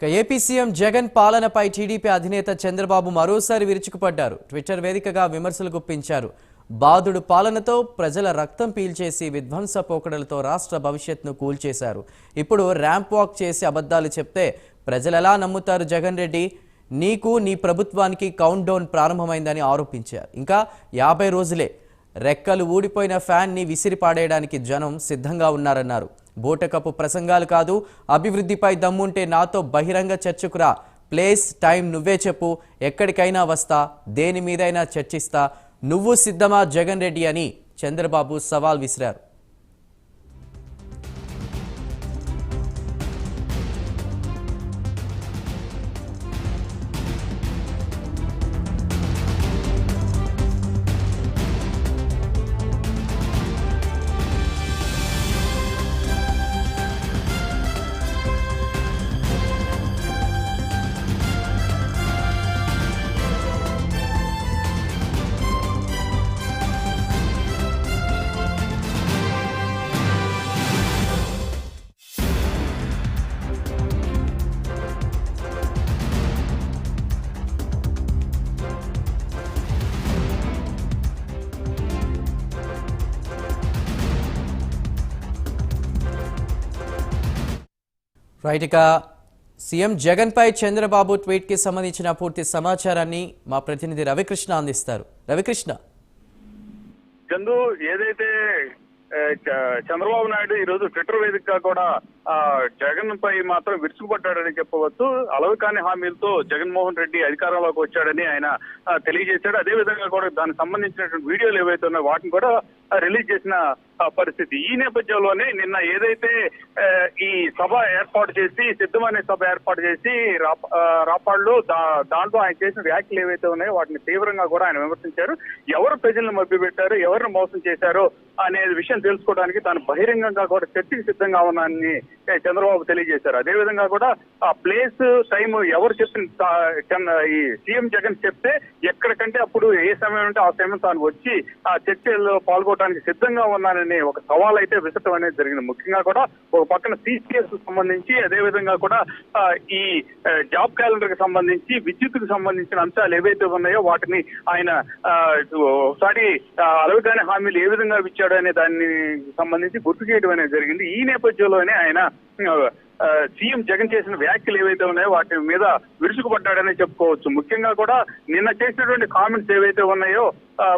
ఇక AP CM Jagan పాలనపై TDP అధినేత చంద్రబాబు మరోసారి విరుచుకుపడ్డారు. ట్విట్టర్ వేదికగా విమర్శలు గుప్పించారు. బాధుడు పాలనతో ప్రజల రక్తం పీల్చేసి విధ్వంస పోకడలతో రాష్ట్ర భవిష్యత్తును కూల్చేశారు. ఇప్పుడు ర్యాంప్ వాక్ చేసి అబద్ధాలు చెప్తే ప్రజలెలా నమ్ముతారు జగన్ రెడ్డి? నీకు నీ ప్రభుత్వానికి కౌంట్ డౌన్ ప్రారంభమైందని ఆరోపించారు. ఇంకా యాభై రోజులే. రెక్కలు ఊడిపోయిన ఫ్యాన్ని విసిరి పాడేయడానికి జనం సిద్ధంగా ఉన్నారన్నారు. బూటకపు ప్రసంగాలు కాదు అభివృద్ధిపై దమ్ముంటే నాతో బహిరంగ చర్చకురా. ప్లేస్ టైం నువ్వే చెప్పు. ఎక్కడికైనా వస్తా దేని మీదైనా చర్చిస్తా. నువ్వు సిద్ధమా జగన్ రెడ్డి అని చంద్రబాబు సవాల్ విసిరారు. రైట్ ఇక సీఎం జగన్ పై చంద్రబాబు ట్వీట్కి సంబంధించిన పూర్తి సమాచారాన్ని మా ప్రతినిధి రవికృష్ణ అందిస్తారు. రవికృష్ణ. చందు ఏదైతే చ- చంద్రబాబు నాయుడు ఈ రోజు ట్విట్టర్ వేదికగా కూడా జగన్ పై మాత్రం విరుచుకుపడ్డాడని చెప్పవచ్చు. అలవి కాని హామీలతో జగన్మోహన్ రెడ్డి అధికారంలోకి వచ్చాడని ఆయన తెలియజేశాడు. అదే విధంగా కూడా దానికి సంబంధించినటువంటి వీడియోలు ఏవైతే ఉన్నాయో వాటిని కూడా రిలీజ్ చేసిన పరిస్థితి. ఈ నేపథ్యంలోనే నిన్న ఏదైతే ఈ సభ ఏర్పాటు చేసి సిద్ధమనే సభ ఏర్పాటు చేసి రాపాళ్ళు దాంట్లో ఆయన చేసిన వ్యాఖ్యలు ఏవైతే ఉన్నాయో వాటిని తీవ్రంగా కూడా ఆయన విమర్శించారు. ఎవరు ప్రజలను మభ్యపెట్టారు ఎవరిని మోసం చేశారు అనే విషయం తెలుసుకోవడానికి తాను బహిరంగంగా కూడా చర్చకి సిద్ధంగా ఉన్నానని చంద్రబాబు తెలియజేశారు. అదే విధంగా కూడా ఆ ప్లేస్ టైం ఎవరు చెప్పిన ఈ సీఎం జగన్ చెప్తే ఎక్కడికంటే అప్పుడు ఏ సమయం ఉంటే ఆ సమయం తాను వచ్చి ఆ చర్చల్లో పోరాటానికి సిద్ధంగా ఉన్నానని ఒక సవాల్ అయితే విసటం అనేది జరిగింది. ముఖ్యంగా కూడా ఒక పక్కన సిసిఎస్ సంబంధించి అదేవిధంగా కూడా ఈ జాబ్ క్యాలెండర్కి సంబంధించి విద్యుత్కు సంబంధించిన అంశాలు ఏవైతే ఉన్నాయో వాటిని ఆయన ఒకసారి అలవికాని హామీలు ఏ విధంగా ఇచ్చాడు అనే దాన్ని సంబంధించి గుర్తు చేయడం అనేది జరిగింది. ఈ నేపథ్యంలోనే ఆయన సీఎం జగన్ చేసిన వ్యాఖ్యలు ఏవైతే ఉన్నాయో వాటి మీద విరుచుకుపడ్డాడని చెప్పుకోవచ్చు. ముఖ్యంగా కూడా నిన్న చేసినటువంటి కామెంట్స్ ఏవైతే ఉన్నాయో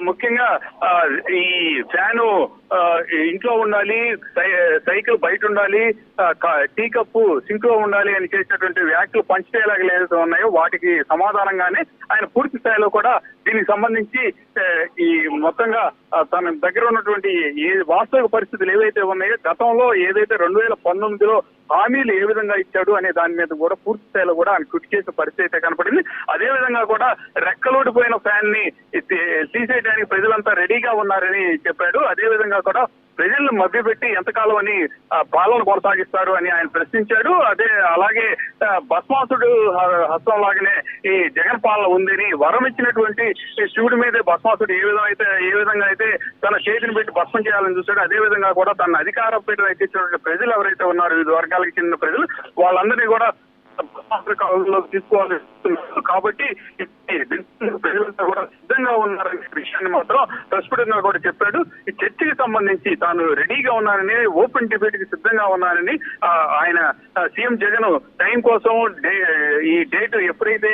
ముఖ్యంగా ఆ, ఈ ఫ్యాను ఇంట్లో ఉండాలి సై- సైకిల్ బయట ఉండాలి టీ కప్పు సింక్లో ఉండాలి అని చేసినటువంటి వ్యాఖ్యలు పంచితేలాగా ఏదైతే ఉన్నాయో వాటికి సమాధానంగానే ఆయన పూర్తి స్థాయిలో కూడా దీనికి సంబంధించి ఈ మొత్తంగా తన దగ్గర ఉన్నటువంటి ఏ వాస్తవిక పరిస్థితులు ఏవైతే ఉన్నాయో గతంలో ఏదైతే రెండు వేల పంతొమ్మిదిలో హామీలు ఏ విధంగా ఇచ్చాడు అనే దాని మీద కూడా పూర్తి స్థాయిలో కూడా ఆయన కృషి చేసే పరిస్థితి అయితే కనపడింది. అదే విధంగా కూడా రెక్కలోడిపోయిన ఫ్యాన్ని తీసేయడానికి ప్రజలంతా రెడీగా ఉన్నారని చెప్పాడు. అదే విధంగా కూడా ప్రజలను మభ్యపెట్టి ఎంతకాలం అని పాలన కొనసాగిస్తారు అని ఆయన ప్రశ్నించాడు. అదే అలాగే భస్మాసుడు హస్తం లాగానే ఈ జగన్ పాలన ఉందని వరం ఇచ్చినటువంటి శివుడి మీద భస్మాసుడు ఏ విధంగా అయితే ఏ విధంగా అయితే తన చేతిని పెట్టి భస్మం చేయాలని చూశాడు అదే విధంగా కూడా తన అధికార పీఠం ఎక్కించినటువంటి ప్రజలు ఎవరైతే ఉన్నారు వివిధ వర్గాలకు చెందిన ప్రజలు వాళ్ళందరినీ కూడా కాలంలోకి తీసుకోవాలి. కాబట్టి ప్రజలంతా కూడా సిద్ధంగా ఉన్నారనే విషయాన్ని మాత్రం ప్రస్ఫుటంగా కూడా చెప్పాడు. ఈ చర్చకి సంబంధించి తాను రెడీగా ఉన్నానని ఓపెన్ డిబేట్కి సిద్ధంగా ఉన్నానని ఆయన సీఎం జగన్ టైం కోసం డే- ఈ డేట్ ఎప్పుడైతే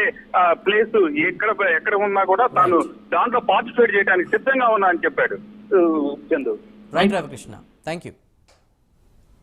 ప్లేస్ ఎక్కడ ఎక్కడ ఉన్నా కూడా తాను దాంట్లో పార్టిసిపేట్ చేయడానికి సిద్ధంగా ఉన్నా అని చెప్పాడు. Chandru Chandu right Ramakrishna. Thank you